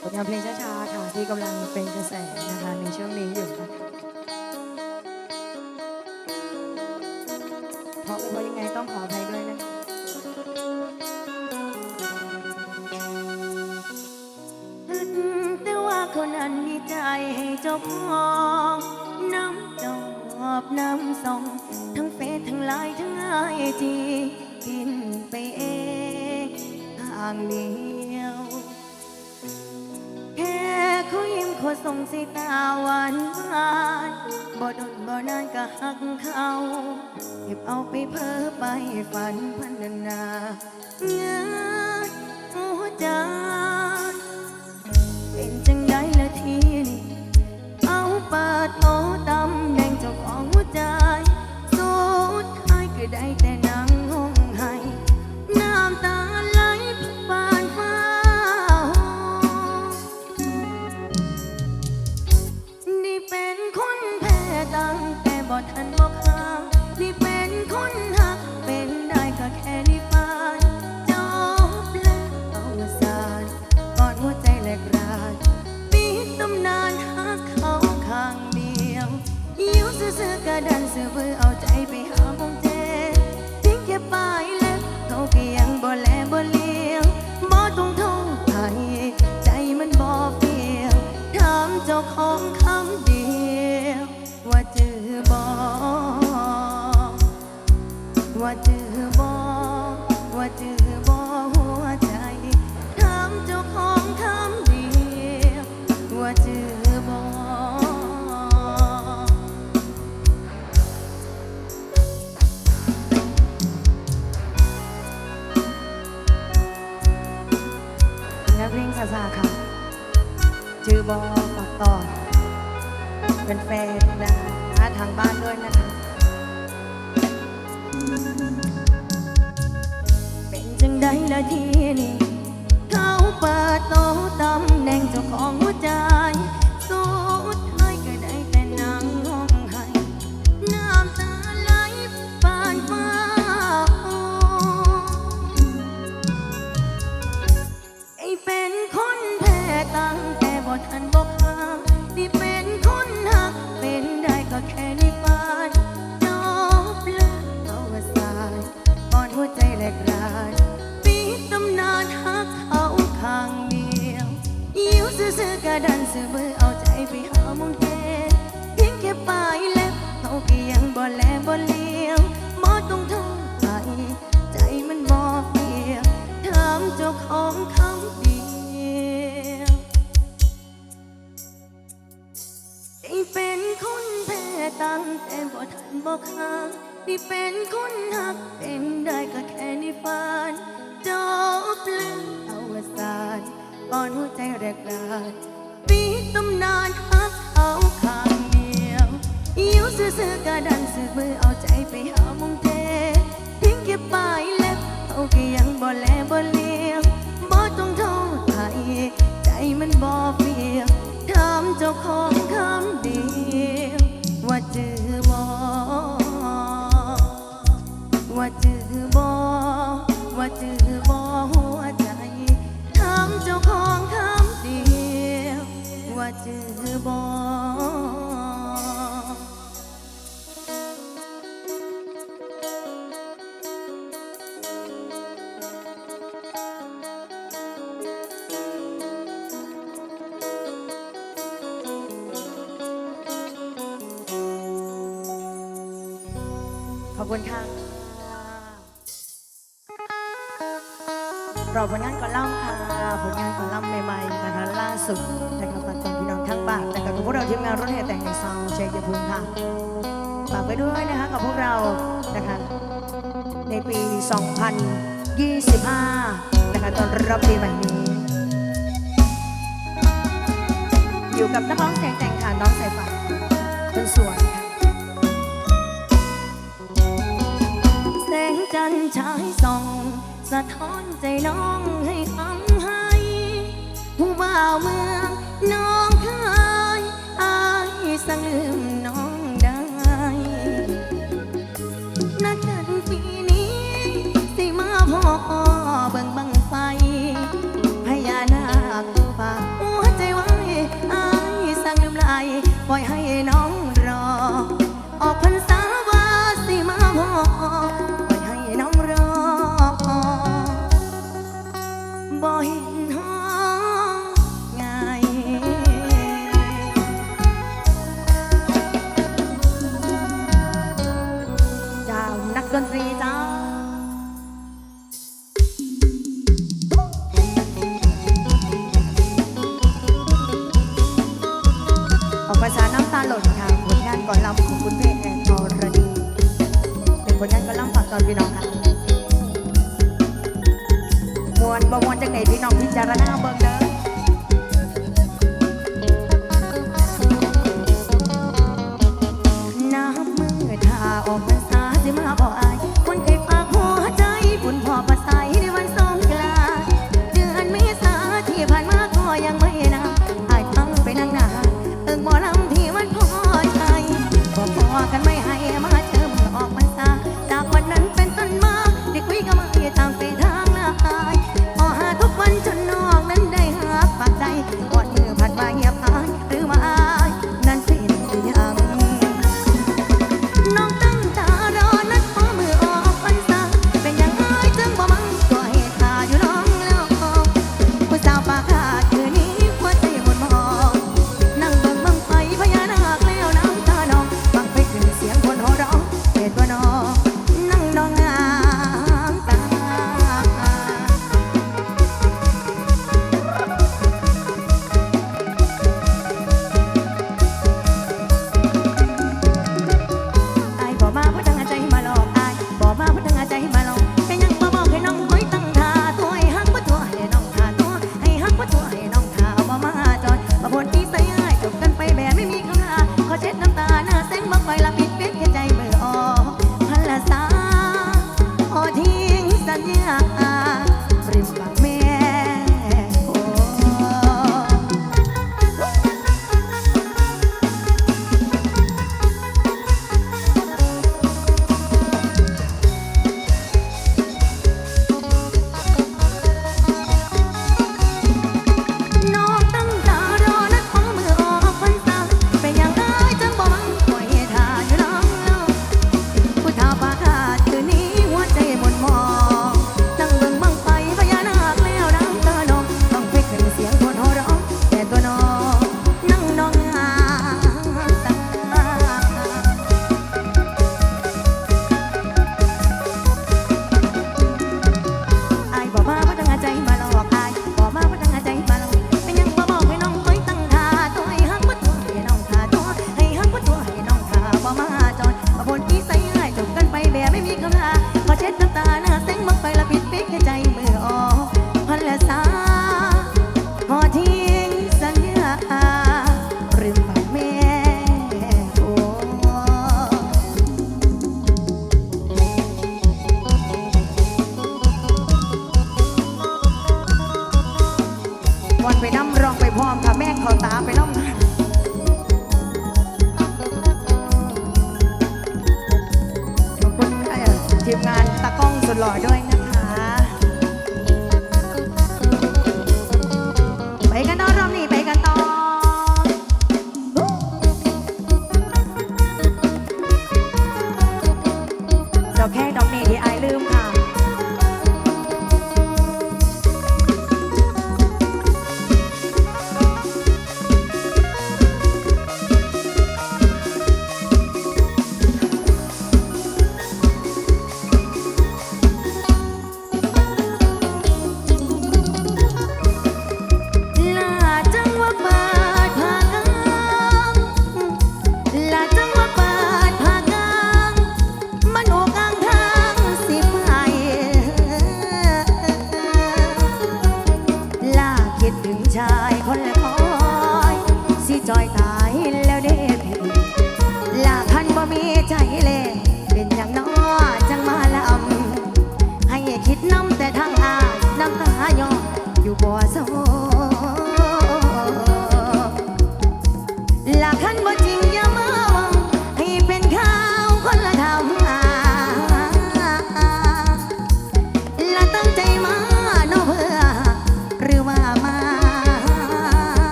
ผลงานเพลงช้าๆค่ะที่กำลังเป็นกระแสนะคะในช่วงนี้อยู่ค่ะเพราะไม่ว่ายังไงต้องขออภัยด้วยนะคะแต่ว่าคนนั้นมีใจให้เจ้าของน้ำจอบน้ำส่งทั้งเฟซทั้งไลน์ทั้งไอจีกินไปเองทางเขอส่งสายตาหวานหวานบ่ดนบ่นานก็หักเขาเก็บเอาไปเพ้อไปฝันพันนาเงาหัวใจเป็นจังไดละทีนี่เอาปาดโอต ขอ อบคุณค่ะเราผลงานก่อนล่ำค่ะผลงานก่อนล่ำใหม่ๆนะคะล่าสุดนะคะฝากตอพี่น้องทั้งบ้านนะคะกับพวกเราทีมงานรถแห่แต่งในซาวด์ชัยภูมิค่ะฝากไปด้วยนะคะกับพวกเรานะคะในปี 2025 นะคะตอนรับปีใหม่นี้ อยู่กับนักร้องเสียงแต่งค่ะน้องสายฟ้าคนสวยค่ะ นฉายส่อง สะท้อนใจน้องให้คำให้ ผู้บ่าวเมืองน้องเคยอายสังลืม ที่ใส่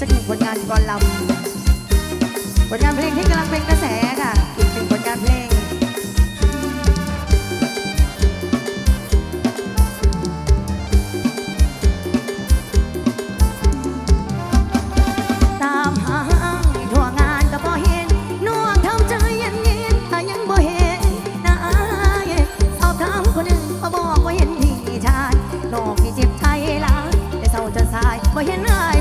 สักหนึ่งผลงานก่อนลำผลงานเพลงที่กำลังเป็นกระแสค่ะอีกหนผลงานเพลงบ่เห็นพี่ชายน้องพี่เจ็บใจหลาแต่เศร้าจนสายบ่เห็นอา